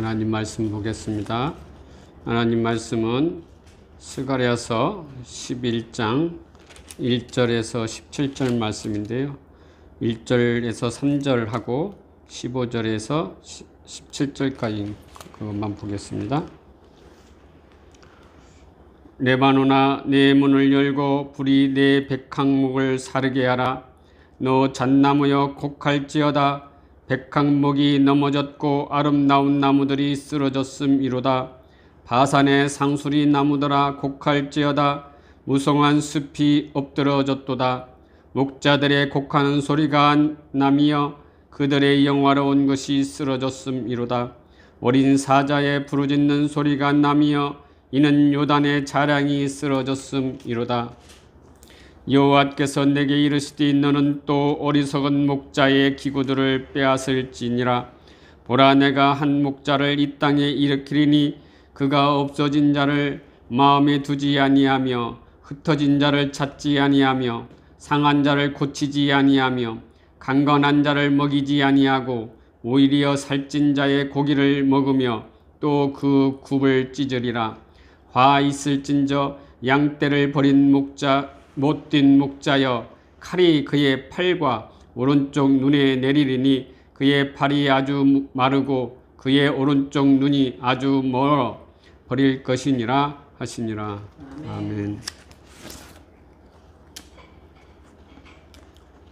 하나님 말씀 보겠습니다. 하나님 말씀은 스가랴서 11장 1절에서 17절 말씀인데요. 1절에서 3절 하고 15절에서 17절까지 그것만 보겠습니다. 레바노나 내 문을 열고 불이 내 백항목을 사르게 하라. 너 잣나무여 곡할지어다. 백항목이 넘어졌고 아름다운 나무들이 쓰러졌음이로다. 바산의 상수리 나무들아 곡할지어다. 무성한 숲이 엎드러졌도다. 목자들의 곡하는 소리가 남이여 그들의 영화로운 것이 쓰러졌음이로다. 어린 사자의 부르짖는 소리가 남이여 이는 요단의 자랑이 쓰러졌음이로다. 여호와께서 내게 이르시되 너는 또 어리석은 목자의 기구들을 빼앗을지니라. 보라 내가 한 목자를 이 땅에 일으키리니 그가 없어진 자를 마음에 두지 아니하며 흩어진 자를 찾지 아니하며 상한 자를 고치지 아니하며 강건한 자를 먹이지 아니하고 오히려 살찐 자의 고기를 먹으며 또 그 굽을 찢으리라. 화 있을진저 양떼를 버린 목자 못된 목자여 칼이 그의 팔과 오른쪽 눈에 내리리니 그의 팔이 아주 마르고 그의 오른쪽 눈이 아주 멀어 버릴 것이니라 하시니라 아멘.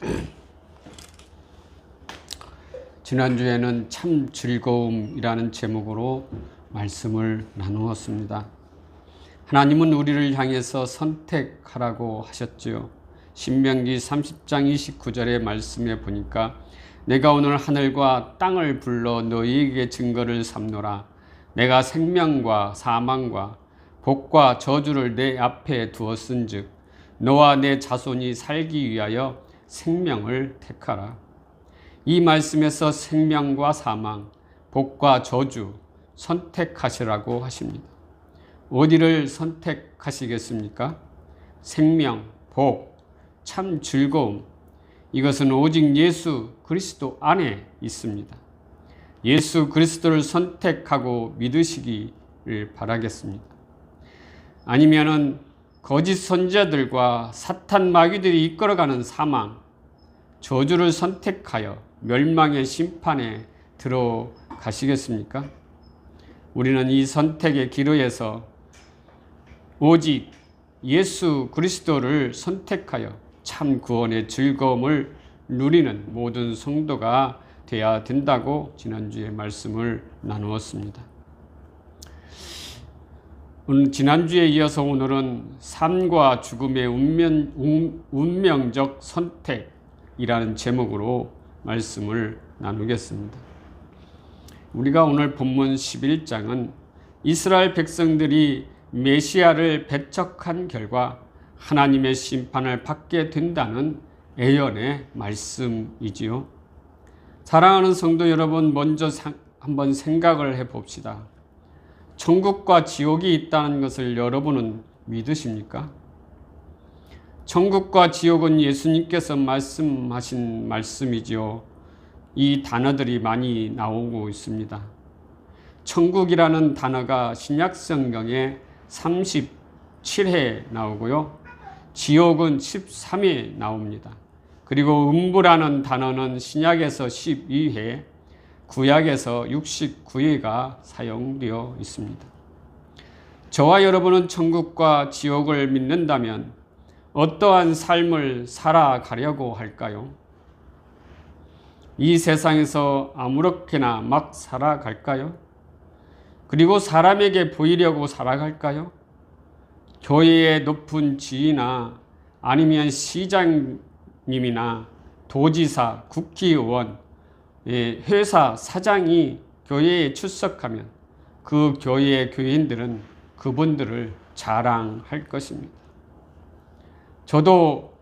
지난주에는 참 즐거움이라는 제목으로 말씀을 나누었습니다. 하나님은 우리를 향해서 선택하라고 하셨지요. 신명기 30장 29절의 말씀에 보니까 내가 오늘 하늘과 땅을 불러 너희에게 증거를 삼노라. 내가 생명과 사망과 복과 저주를 내 앞에 두었은즉 너와 내 자손이 살기 위하여 생명을 택하라. 이 말씀에서 생명과 사망, 복과 저주 선택하시라고 하십니다. 어디를 선택하시겠습니까? 생명, 복, 참 즐거움. 이것은 오직 예수 그리스도 안에 있습니다. 예수 그리스도를 선택하고 믿으시기를 바라겠습니다. 아니면은 거짓 선자들과 사탄 마귀들이 이끌어가는 사망, 저주를 선택하여 멸망의 심판에 들어가시겠습니까? 우리는 이 선택의 기로에서 오직 예수 그리스도를 선택하여 참 구원의 즐거움을 누리는 모든 성도가 되어야 된다고 지난주에 말씀을 나누었습니다. 오늘 지난주에 이어서 오늘은 삶과 죽음의 운명, 운명적 선택이라는 제목으로 말씀을 나누겠습니다. 우리가 오늘 본문 11장은 이스라엘 백성들이 메시아를 배척한 결과 하나님의 심판을 받게 된다는 예언의 말씀이지요. 사랑하는 성도 여러분, 먼저 한번 생각을 해 봅시다. 천국과 지옥이 있다는 것을 여러분은 믿으십니까? 천국과 지옥은 예수님께서 말씀하신 말씀이지요. 이 단어들이 많이 나오고 있습니다. 천국이라는 단어가 신약 성경에 37회 나오고요. 지옥은 13회 나옵니다. 그리고 음부라는 단어는 신약에서 12회, 구약에서 69회가 사용되어 있습니다. 저와 여러분은 천국과 지옥을 믿는다면 어떠한 삶을 살아가려고 할까요? 이 세상에서 아무렇게나 막 살아갈까요? 그리고 사람에게 보이려고 살아갈까요? 교회의 높은 지위나 아니면 시장님이나 도지사, 국회의원, 예, 회사 사장이 교회에 출석하면 그 교회의 교인들은 그분들을 자랑할 것입니다. 저도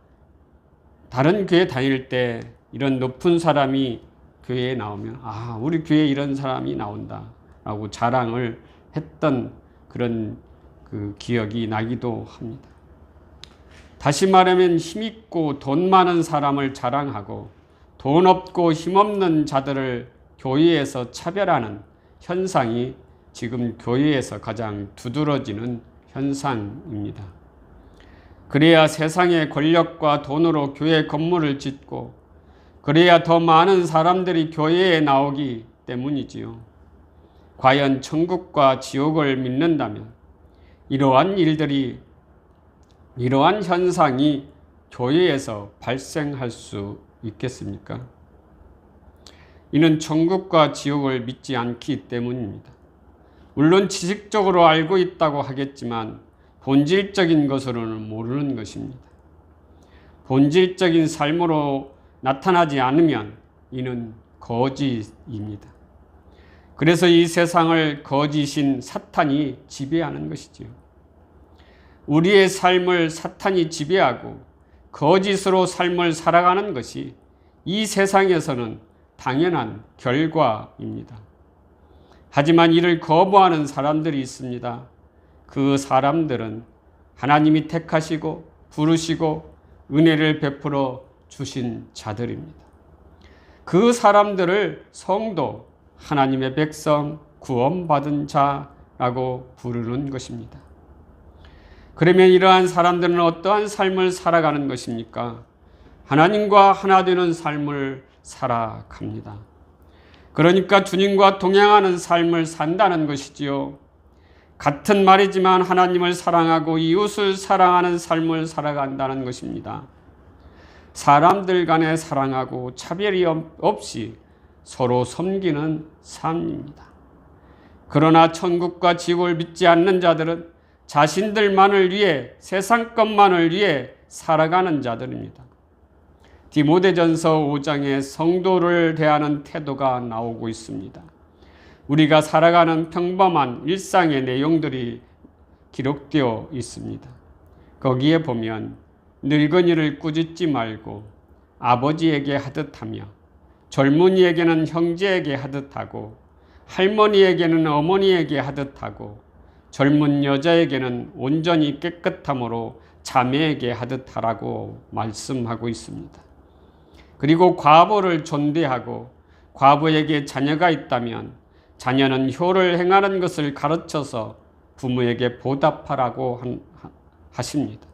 다른 교회 다닐 때 이런 높은 사람이 교회에 나오면 아 우리 교회에 이런 사람이 나온다 라고 자랑을 했던 그런 그 기억이 나기도 합니다. 다시 말하면 힘있고 돈 많은 사람을 자랑하고 돈 없고 힘없는 자들을 교회에서 차별하는 현상이 지금 교회에서 가장 두드러지는 현상입니다. 그래야 세상의 권력과 돈으로 교회 건물을 짓고 그래야 더 많은 사람들이 교회에 나오기 때문이지요. 과연 천국과 지옥을 믿는다면 이러한 일들이 이러한 현상이 교회에서 발생할 수 있겠습니까? 이는 천국과 지옥을 믿지 않기 때문입니다. 물론 지식적으로 알고 있다고 하겠지만 본질적인 것으로는 모르는 것입니다. 본질적인 삶으로 나타나지 않으면 이는 거짓입니다. 그래서 이 세상을 거짓인 사탄이 지배하는 것이지요. 우리의 삶을 사탄이 지배하고 거짓으로 삶을 살아가는 것이 이 세상에서는 당연한 결과입니다. 하지만 이를 거부하는 사람들이 있습니다. 그 사람들은 하나님이 택하시고 부르시고 은혜를 베풀어 주신 자들입니다. 그 사람들을 성도, 하나님의 백성, 구원받은 자라고 부르는 것입니다. 그러면 이러한 사람들은 어떠한 삶을 살아가는 것입니까? 하나님과 하나 되는 삶을 살아갑니다. 그러니까 주님과 동행하는 삶을 산다는 것이지요. 같은 말이지만 하나님을 사랑하고 이웃을 사랑하는 삶을 살아간다는 것입니다. 사람들 간에 사랑하고 차별이 없이 서로 섬기는 삶입니다. 그러나 천국과 지옥을 믿지 않는 자들은 자신들만을 위해 세상 것만을 위해 살아가는 자들입니다. 디모데전서 5장에 성도를 대하는 태도가 나오고 있습니다. 우리가 살아가는 평범한 일상의 내용들이 기록되어 있습니다. 거기에 보면 늙은이를 꾸짖지 말고 아버지에게 하듯 하며 젊은이에게는 형제에게 하듯 하고 할머니에게는 어머니에게 하듯 하고 젊은 여자에게는 온전히 깨끗함으로 자매에게 하듯 하라고 말씀하고 있습니다. 그리고 과부를 존대하고 과부에게 자녀가 있다면 자녀는 효를 행하는 것을 가르쳐서 부모에게 보답하라고 하십니다.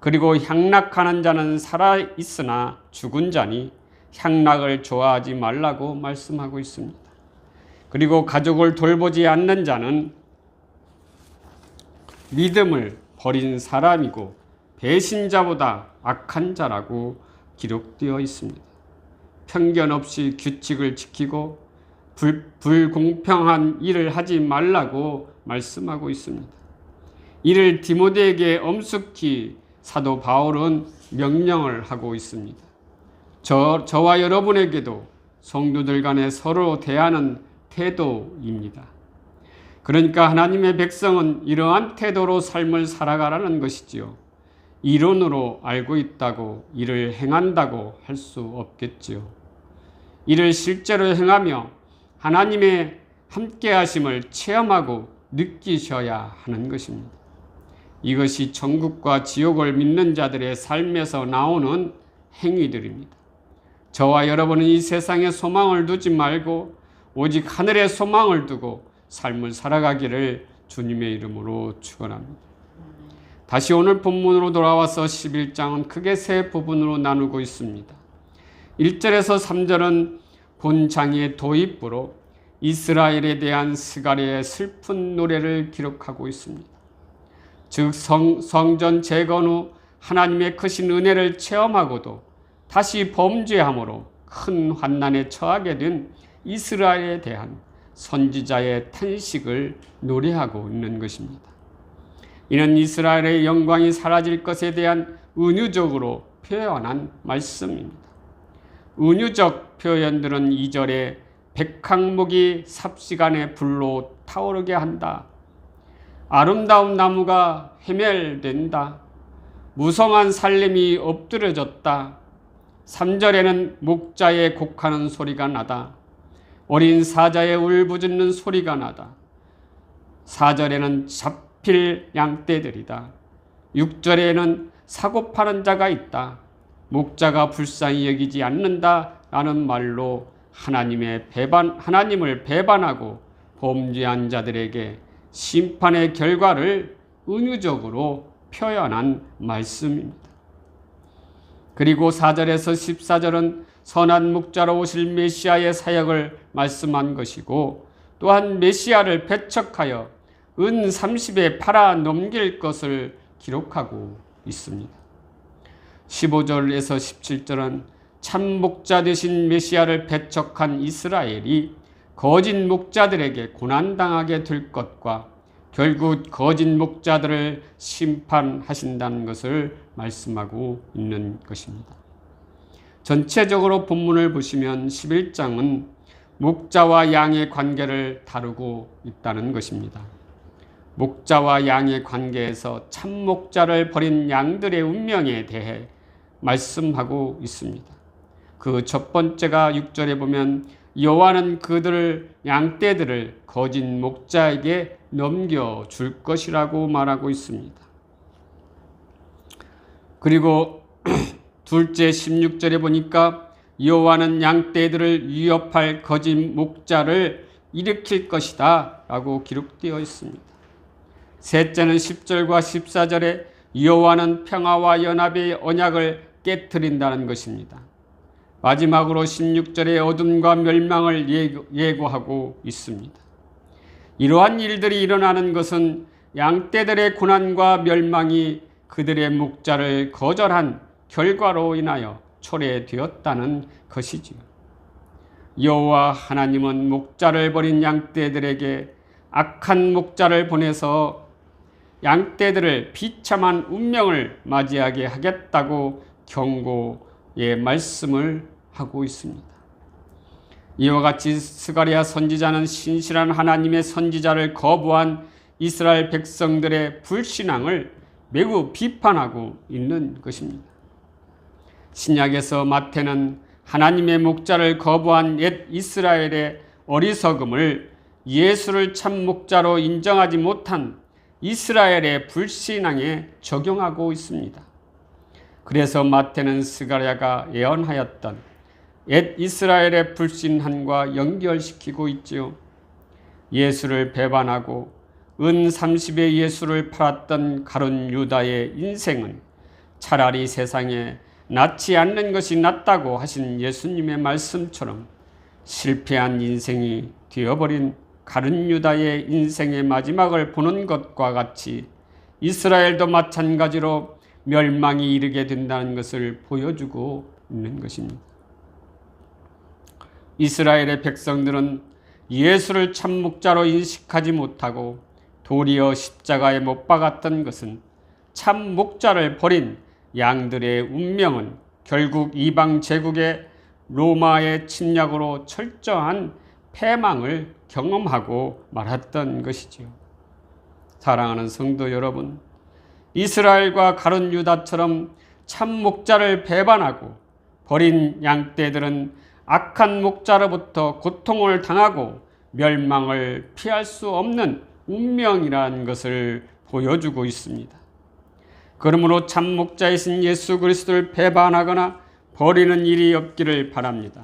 그리고 향락하는 자는 살아 있으나 죽은 자니 향락을 좋아하지 말라고 말씀하고 있습니다. 그리고 가족을 돌보지 않는 자는 믿음을 버린 사람이고 배신자보다 악한 자라고 기록되어 있습니다. 편견 없이 규칙을 지키고 불, 불공평한 일을 하지 말라고 말씀하고 있습니다. 이를 디모데에게 엄숙히 사도 바울은 명령을 하고 있습니다. 저, 저와 여러분에게도 성도들 간에 서로 대하는 태도입니다. 그러니까 하나님의 백성은 이러한 태도로 삶을 살아가라는 것이지요. 이론으로 알고 있다고 이를 행한다고 할 수 없겠지요. 이를 실제로 행하며 하나님의 함께 하심을 체험하고 느끼셔야 하는 것입니다. 이것이 천국과 지옥을 믿는 자들의 삶에서 나오는 행위들입니다. 저와 여러분은 이 세상에 소망을 두지 말고 오직 하늘에 소망을 두고 삶을 살아가기를 주님의 이름으로 축원합니다. 다시 오늘 본문으로 돌아와서 11장은 크게 세 부분으로 나누고 있습니다. 1절에서 3절은 본 장의 도입부로 이스라엘에 대한 스가랴의 슬픈 노래를 기록하고 있습니다. 즉 성, 성전 재건 후 하나님의 크신 은혜를 체험하고도 다시 범죄함으로 큰 환난에 처하게 된 이스라엘에 대한 선지자의 탄식을 노래하고 있는 것입니다. 이는 이스라엘의 영광이 사라질 것에 대한 은유적으로 표현한 말씀입니다. 은유적 표현들은 2절에 백항목이 삽시간에 불로 타오르게 한다. 아름다운 나무가 해멸된다. 무성한 살림이 엎드려졌다. 3절에는 목자의 곡하는 소리가 나다. 어린 사자의 울부짖는 소리가 나다. 4절에는 잡힐 양떼들이다. 6절에는 사고 파는 자가 있다. 목자가 불쌍히 여기지 않는다. 라는 말로 하나님의 배반, 하나님을 배반하고 범죄한 자들에게 심판의 결과를 은유적으로 표현한 말씀입니다. 그리고 4절에서 14절은 선한 목자로 오실 메시아의 사역을 말씀한 것이고 또한 메시아를 배척하여 은 30에 팔아 넘길 것을 기록하고 있습니다. 15절에서 17절은 참 목자 되신 메시아를 배척한 이스라엘이 거짓 목자들에게 고난당하게 될 것과 결국 거짓 목자들을 심판하신다는 것을 말씀하고 있는 것입니다. 전체적으로 본문을 보시면 11장은 목자와 양의 관계를 다루고 있다는 것입니다. 목자와 양의 관계에서 참 목자를 버린 양들의 운명에 대해 말씀하고 있습니다. 그 첫 번째가 6절에 보면 여호와는 그들을 양떼들을 거짓 목자에게 넘겨 줄 것이라고 말하고 있습니다. 그리고 둘째 16절에 보니까 여호와는 양떼들을 위협할 거짓 목자를 일으킬 것이다 라고 기록되어 있습니다. 셋째는 10절과 14절에 여호와는 평화와 연합의 언약을 깨뜨린다는 것입니다. 마지막으로 16절에 어둠과 멸망을 예고하고 있습니다. 이러한 일들이 일어나는 것은 양떼들의 고난과 멸망이 그들의 목자를 거절한 결과로 인하여 초래되었다는 것이지요. 여호와 하나님은 목자를 버린 양떼들에게 악한 목자를 보내서 양떼들을 비참한 운명을 맞이하게 하겠다고 경고 의 말씀을 하고 있습니다. 이와 같이 스가리아 선지자는 신실한 하나님의 선지자를 거부한 이스라엘 백성들의 불신앙을 매우 비판하고 있는 것입니다. 신약에서 마태는 하나님의 목자를 거부한 옛 이스라엘의 어리석음을 예수를 참 목자로 인정하지 못한 이스라엘의 불신앙에 적용하고 있습니다. 그래서 마태는 스가랴가 예언하였던 옛 이스라엘의 불신함과 연결시키고 있지요. 예수를 배반하고 은 30의 예수를 팔았던 가론 유다의 인생은 차라리 세상에 낫지 않는 것이 낫다고 하신 예수님의 말씀처럼 실패한 인생이 되어버린 가른 유다의 인생의 마지막을 보는 것과 같이 이스라엘도 마찬가지로 멸망이 이르게 된다는 것을 보여주고 있는 것입니다. 이스라엘의 백성들은 예수를 참 목자로 인식하지 못하고 도리어 십자가에 못 박았던 것은 참 목자를 버린 양들의 운명은 결국 이방 제국의 로마의 침략으로 철저한 패망을 경험하고 말았던 것이지요. 사랑하는 성도 여러분, 이스라엘과 가론 유다처럼 참 목자를 배반하고 버린 양떼들은 악한 목자로부터 고통을 당하고 멸망을 피할 수 없는 운명이라는 것을 보여주고 있습니다. 그러므로 참 목자이신 예수 그리스도를 배반하거나 버리는 일이 없기를 바랍니다.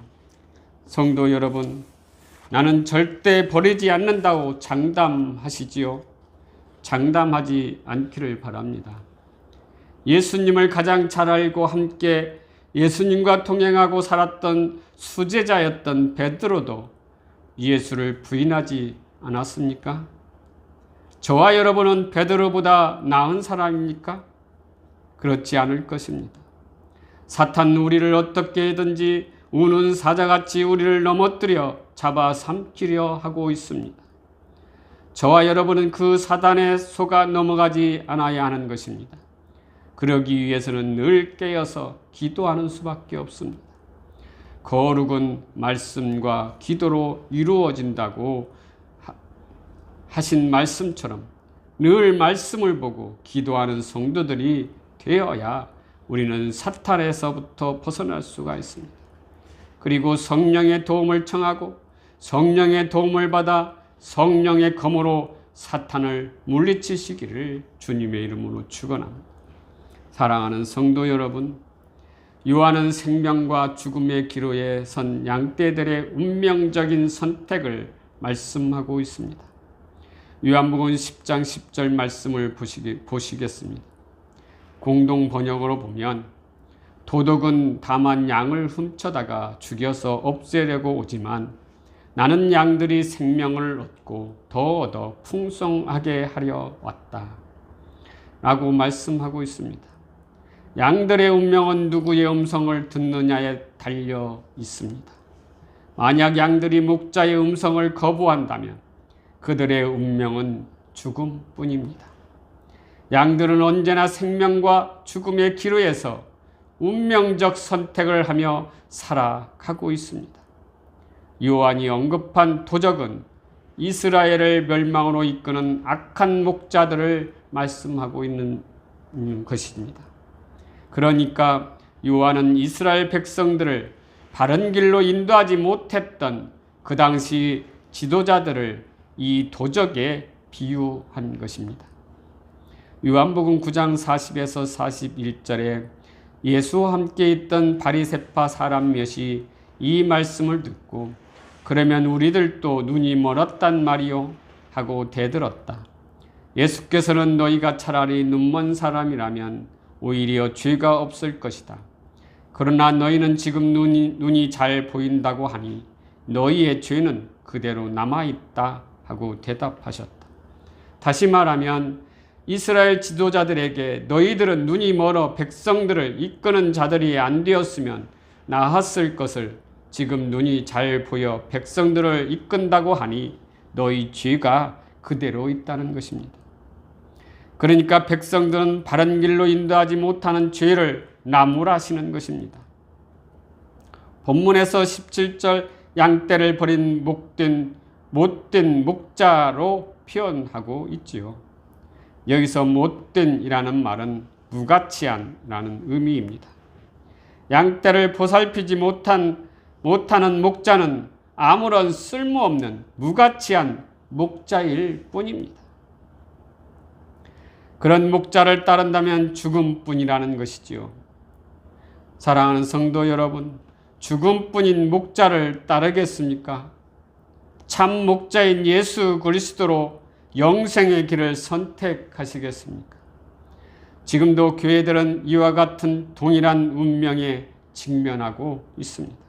성도 여러분, 나는 절대 버리지 않는다고 장담하시지요. 장담하지 않기를 바랍니다. 예수님을 가장 잘 알고 함께 예수님과 동행하고 살았던 수제자였던 베드로도 예수를 부인하지 않았습니까? 저와 여러분은 베드로보다 나은 사람입니까? 그렇지 않을 것입니다. 사탄 우리를 어떻게든지 우는 사자같이 우리를 넘어뜨려 잡아 삼키려 하고 있습니다. 저와 여러분은 그 사단의 속아 넘어가지 않아야 하는 것입니다. 그러기 위해서는 늘 깨어서 기도하는 수밖에 없습니다. 거룩은 말씀과 기도로 이루어진다고 하신 말씀처럼 늘 말씀을 보고 기도하는 성도들이 되어야 우리는 사탄에서부터 벗어날 수가 있습니다. 그리고 성령의 도움을 청하고 성령의 도움을 받아 성령의 검으로 사탄을 물리치시기를 주님의 이름으로 축원합니다. 사랑하는 성도 여러분, 요한은 생명과 죽음의 기로에 선 양떼들의 운명적인 선택을 말씀하고 있습니다. 요한복음 10장 10절 말씀을 보시기, 보시겠습니다. 공동 번역으로 보면 도둑은 다만 양을 훔쳐다가 죽여서 없애려고 오지만 나는 양들이 생명을 얻고 더 얻어 풍성하게 하려 왔다. 라고 말씀하고 있습니다. 양들의 운명은 누구의 음성을 듣느냐에 달려 있습니다. 만약 양들이 목자의 음성을 거부한다면 그들의 운명은 죽음뿐입니다. 양들은 언제나 생명과 죽음의 기로에서 운명적 선택을 하며 살아가고 있습니다. 요한이 언급한 도적은 이스라엘을 멸망으로 이끄는 악한 목자들을 말씀하고 있는 것입니다. 그러니까 요한은 이스라엘 백성들을 바른 길로 인도하지 못했던 그 당시 지도자들을 이 도적에 비유한 것입니다. 요한복음 9장 40에서 41절에 예수와 함께 있던 바리새파 사람 몇이 이 말씀을 듣고 그러면 우리들도 눈이 멀었단 말이요 하고 대들었다. 예수께서는 너희가 차라리 눈먼 사람이라면 오히려 죄가 없을 것이다. 그러나 너희는 지금 눈이, 눈이 잘 보인다고 하니 너희의 죄는 그대로 남아있다 하고 대답하셨다. 다시 말하면 이스라엘 지도자들에게 너희들은 눈이 멀어 백성들을 이끄는 자들이 안 되었으면 나았을 것을 지금 눈이 잘 보여 백성들을 이끈다고 하니 너희 죄가 그대로 있다는 것입니다. 그러니까 백성들은 바른 길로 인도하지 못하는 죄를 나무라시는 것입니다. 본문에서 17절 양떼를 버린 목된 못된 목자로 표현하고 있지요. 여기서 못된이라는 말은 무가치한라는 의미입니다. 양떼를 보살피지 못한 못하는 목자는 아무런 쓸모없는 무가치한 목자일 뿐입니다. 그런 목자를 따른다면 죽음뿐이라는 것이지요. 사랑하는 성도 여러분, 죽음뿐인 목자를 따르겠습니까? 참 목자인 예수 그리스도로 영생의 길을 선택하시겠습니까? 지금도 교회들은 이와 같은 동일한 운명에 직면하고 있습니다.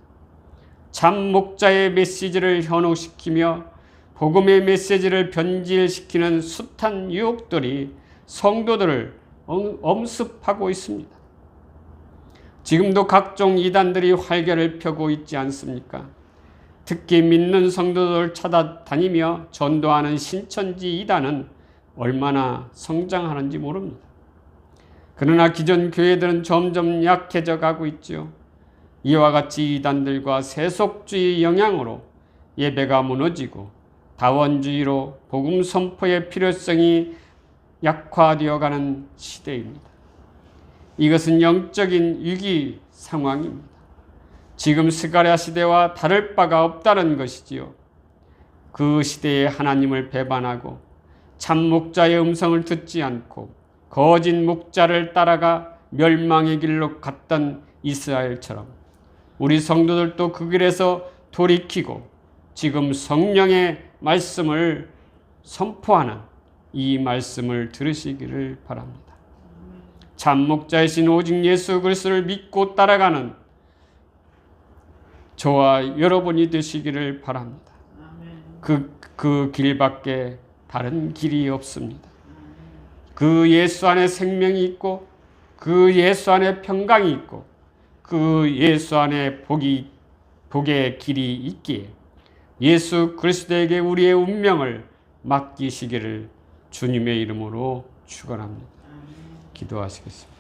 참 목자의 메시지를 현혹시키며 복음의 메시지를 변질시키는 숱한 유혹들이 성도들을 엄습하고 있습니다. 지금도 각종 이단들이 활개를 펴고 있지 않습니까? 특히 믿는 성도들 찾아다니며 전도하는 신천지 이단은 얼마나 성장하는지 모릅니다. 그러나 기존 교회들은 점점 약해져 가고 있죠. 이와 같이 이단들과 세속주의 영향으로 예배가 무너지고 다원주의로 복음 선포의 필요성이 약화되어 가는 시대입니다. 이것은 영적인 위기 상황입니다. 지금 스가랴 시대와 다를 바가 없다는 것이지요. 그 시대에 하나님을 배반하고 참 목자의 음성을 듣지 않고 거짓 목자를 따라가 멸망의 길로 갔던 이스라엘처럼 우리 성도들도 그 길에서 돌이키고 지금 성령의 말씀을 선포하는 이 말씀을 들으시기를 바랍니다. 참 목자이신 오직 예수 그리스도를 믿고 따라가는 저와 여러분이 되시기를 바랍니다. 그, 그 길밖에 다른 길이 없습니다. 그 예수 안에 생명이 있고, 그 예수 안에 평강이 있고, 그 예수 안에 복이, 복의 길이 있기에 예수 그리스도에게 우리의 운명을 맡기시기를 주님의 이름으로 축원합니다. 기도하시겠습니다.